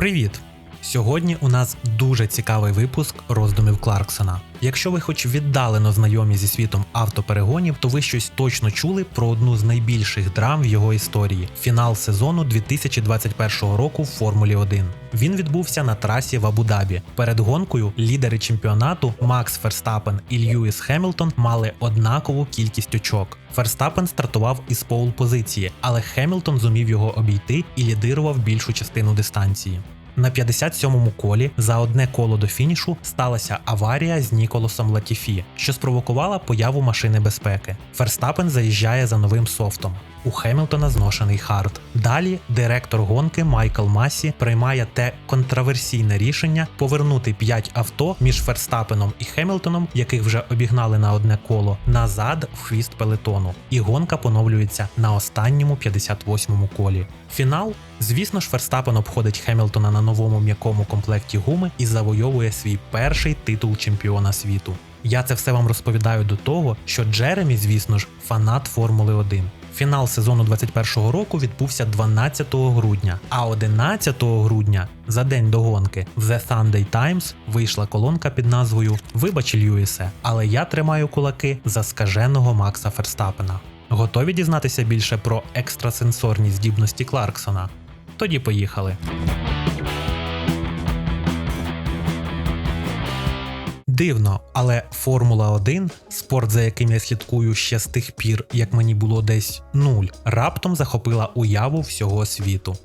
Привіт! Сьогодні у нас дуже цікавий випуск роздумів Кларксона. Якщо ви хоч віддалено знайомі зі світом автоперегонів, то ви щось точно чули про одну з найбільших драм в його історії фінал сезону 2021 року в Формулі 1. Він відбувся на трасі в Абу-Дабі. Перед гонкою лідери чемпіонату Макс Ферстапен і Льюіс Хемілтон мали однакову кількість очок. Ферстапен стартував із поул позиції, але Хемілтон зумів його обійти і лідирував більшу частину дистанції. На 57-му колі за одне коло до фінішу сталася аварія з Ніколосом Латіфі, що спровокувала появу машини безпеки. Ферстапен заїжджає за новим софтом. У Хемілтона зношений хард. Далі директор гонки Майкл Масі приймає те контраверсійне рішення повернути 5 авто між Ферстапеном і Хемілтоном, яких вже обігнали на одне коло, назад в хвіст пелетону. І гонка поновлюється на останньому 58-му колі. Фінал, звісно ж, Ферстапен обходить Хемілтона на новому м'якому комплекті гуми і завойовує свій перший титул чемпіона світу. Я це все вам розповідаю до того, що Джеремі, звісно ж, фанат Формули 1. Фінал сезону 21-го року відбувся 12 грудня, а 11 грудня, за день до гонки, в The Sunday Times вийшла колонка під назвою Вибач, Льюісе, але я тримаю кулаки за скаженого Макса Ферстапена. Готові дізнатися більше про екстрасенсорні здібності Кларксона? Тоді поїхали. Дивно, але Формула 1, спорт, за яким я слідкую ще з тих пір, як мені було десь нуль, раптом захопила уяву всього світу.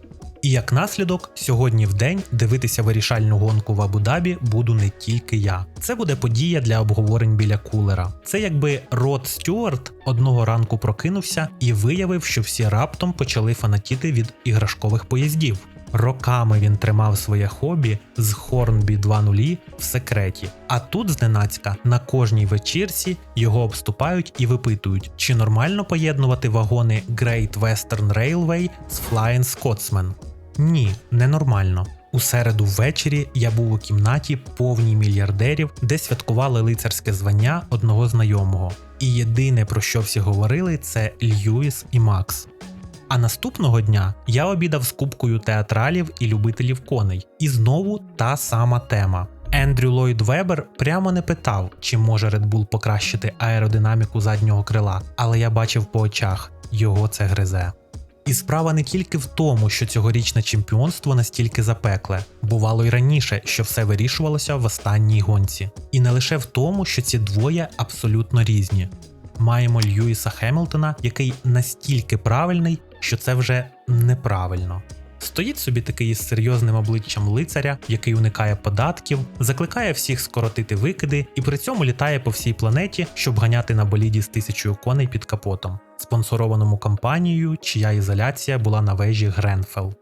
І як наслідок, сьогодні в день дивитися вирішальну гонку в Абу-Дабі буду не тільки я. Це буде подія для обговорень біля кулера. Це якби Род Стюарт одного ранку прокинувся і виявив, що всі раптом почали фанатіти від іграшкових поїздів. Роками він тримав своє хобі з Хорнбі 2.0 в секреті. А тут зненацька на кожній вечірці його обступають і випитують, чи нормально поєднувати вагони Great Western Railway з Flying Scotsman. Ні, ненормально. У середу ввечері я був у кімнаті повній мільярдерів, де святкували лицарське звання одного знайомого. І єдине про що всі говорили, це Льюіс і Макс. А наступного дня я обідав з кубкою театралів і любителів коней. І знову та сама тема. Ендрю Ллойд Вебер прямо не питав, чи може Red Bull покращити аеродинаміку заднього крила, але я бачив по очах, його це гризе. І справа не тільки в тому, що цьогорічне чемпіонство настільки запекле, бувало й раніше, що все вирішувалося в останній гонці. І не лише в тому, що ці двоє абсолютно різні. Маємо Льюіса Хемілтона, який настільки правильний, що це вже неправильно. Стоїть собі такий із серйозним обличчям лицаря, який уникає податків, закликає всіх скоротити викиди і при цьому літає по всій планеті, щоб ганяти на боліді з тисячою коней під капотом, спонсорованому компанією, чия ізоляція була на вежі Гренфел.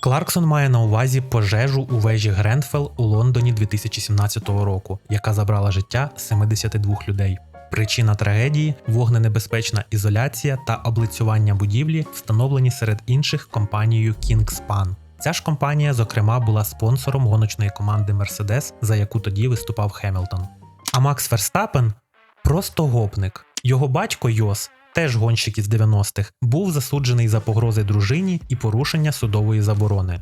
Кларксон має на увазі пожежу у вежі Гренфел у Лондоні 2017 року, яка забрала життя 72 людей. Причина трагедії вогненебезпечна ізоляція та облицювання будівлі, встановлені серед інших компанією Kingspan. Ця ж компанія, зокрема, була спонсором гоночної команди Mercedes, за яку тоді виступав Хемілтон. А Макс Ферстапен просто гопник. Його батько Йос, теж гонщик із 90-х, був засуджений за погрози дружині і порушення судової заборони.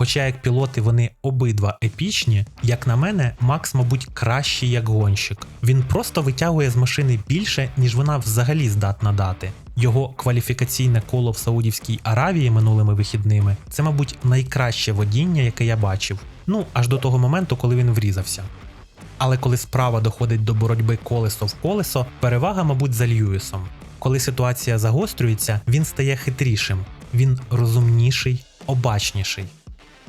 Хоча як пілоти вони обидва епічні, як на мене, Макс, мабуть, кращий як гонщик. Він просто витягує з машини більше, ніж вона взагалі здатна дати. Його кваліфікаційне коло в Саудівській Аравії минулими вихідними це, мабуть, найкраще водіння, яке я бачив. Ну аж до того моменту, коли він врізався. Але коли справа доходить до боротьби колесо в колесо, перевага, мабуть, за Льюісом. Коли ситуація загострюється, він стає хитрішим, він розумніший, обачніший.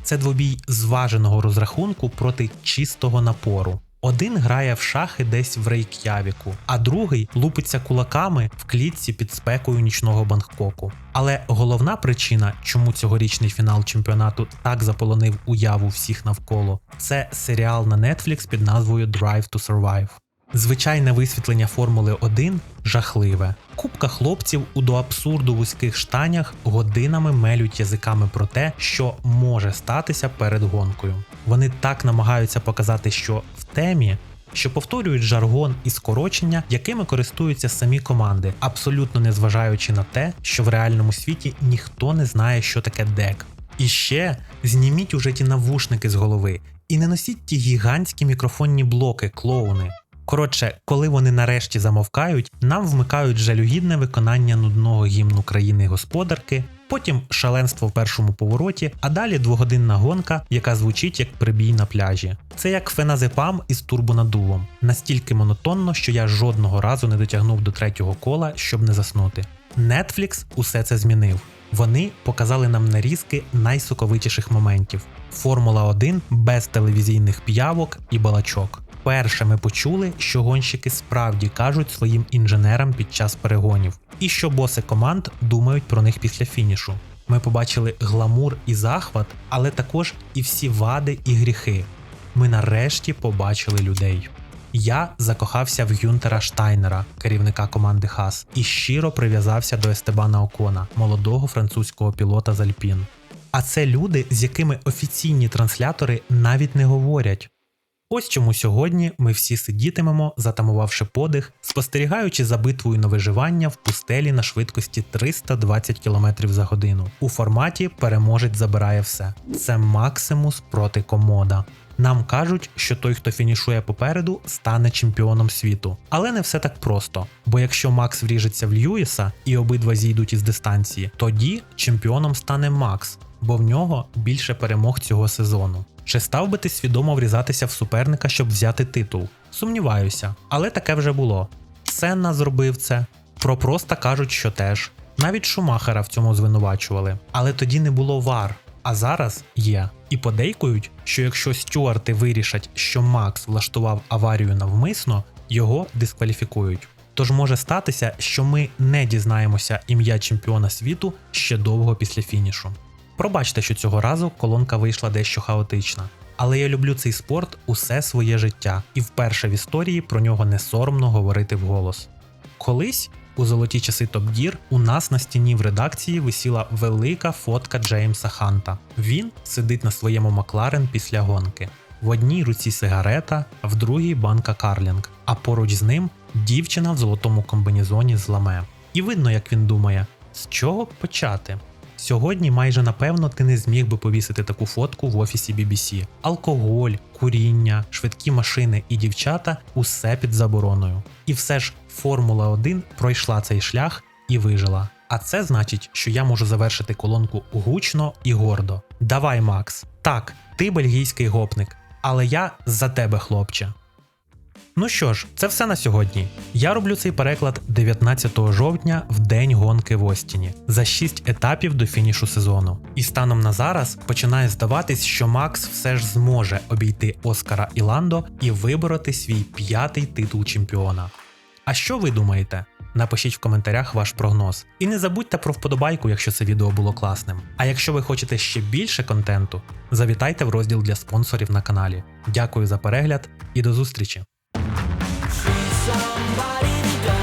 Це двобій зваженого розрахунку проти чистого напору. Один грає в шахи десь в Рейк'явіку, а другий лупиться кулаками в клітці під спекою нічного Бангкоку. Але головна причина, чому цьогорічний фінал чемпіонату так заполонив уяву всіх навколо, це серіал на Netflix під назвою Drive to Survive. Звичайне висвітлення Формули 1 жахливе. Купка хлопців у до абсурду вузьких штанях годинами мелють язиками про те, що може статися перед гонкою. Вони так намагаються показати, що в темі. Що повторюють жаргон і скорочення, якими користуються самі команди, абсолютно не зважаючи на те, що в реальному світі ніхто не знає, що таке дек. І ще зніміть уже ті навушники з голови і не носіть ті гігантські мікрофонні блоки, клоуни. Коротше, коли вони нарешті замовкають, нам вмикають жалюгідне виконання нудного гімну країни господарки, потім шаленство в першому повороті, а далі двогодинна гонка, яка звучить як прибій на пляжі. Це як феназепам із турбонадувом, настільки монотонно, що я жодного разу не дотягнув до третього кола, щоб не заснути. Netflix усе це змінив. Вони показали нам нарізки найсоковитіших моментів: Формула 1 без телевізійних п'явок і балачок. Перше ми почули, що гонщики справді кажуть своїм інженерам під час перегонів, і що боси команд думають про них після фінішу. Ми побачили гламур і захват, але також і всі вади і гріхи. Ми нарешті побачили людей. Я закохався в Гюнтера Штайнера, керівника команди Хас, і щиро прив'язався до Естебана Окона, молодого французького пілота з Альпін. А це люди, з якими офіційні транслятори навіть не говорять. Ось чому сьогодні ми всі сидітимемо, затамувавши подих, спостерігаючи за битвою на виживання в пустелі на швидкості 320 км за годину. У форматі переможець забирає все. Це Максимус проти комода. Нам кажуть, що той, хто фінішує попереду, стане чемпіоном світу. Але не все так просто. Бо якщо Макс вріжеться в Льюіса і обидва зійдуть із дистанції, тоді чемпіоном стане Макс, бо в нього більше перемог цього сезону. Чи став би ти свідомо врізатися в суперника, щоб взяти титул? Сумніваюся, але таке вже було. Сенна зробив це. Про проста кажуть, що теж. Навіть Шумахера в цьому звинувачували. Але тоді не було вар, а зараз є. І подейкують, що якщо стюарти вирішать, що Макс влаштував аварію навмисно, його дискваліфікують. Тож може статися, що ми не дізнаємося ім'я чемпіона світу ще довго після фінішу. Пробачте, що цього разу колонка вийшла дещо хаотична. Але я люблю цей спорт усе своє життя, і вперше в історії про нього не соромно говорити вголос. Колись, у золоті часи Top Gear, у нас на стіні в редакції висіла велика фотка Джеймса Ханта. Він сидить на своєму Макларен після гонки. В одній руці сигарета, в другій банка Карлінг, а поруч з ним дівчина в золотому комбінезоні з ламе. І видно, як він думає, з чого почати. Сьогодні майже напевно ти не зміг би повісити таку фотку в офісі BBC. Алкоголь, куріння, швидкі машини і дівчата усе під забороною. І все ж Формула 1 пройшла цей шлях і вижила. А це значить, що я можу завершити колонку гучно і гордо. Давай, Макс. Так, ти бельгійський гопник, але я за тебе, хлопче. Ну що ж, це все на сьогодні. Я роблю цей переклад 19 жовтня в день гонки в Остіні за 6 етапів до фінішу сезону. І станом на зараз починає здаватись, що Макс все ж зможе обійти Оскара і Ландо і вибороти свій п'ятий титул чемпіона. А що ви думаєте? Напишіть в коментарях ваш прогноз. І не забудьте про вподобайку, якщо це відео було класним. А якщо ви хочете ще більше контенту, завітайте в розділ для спонсорів на каналі. Дякую за перегляд і до зустрічі! Somebody to die.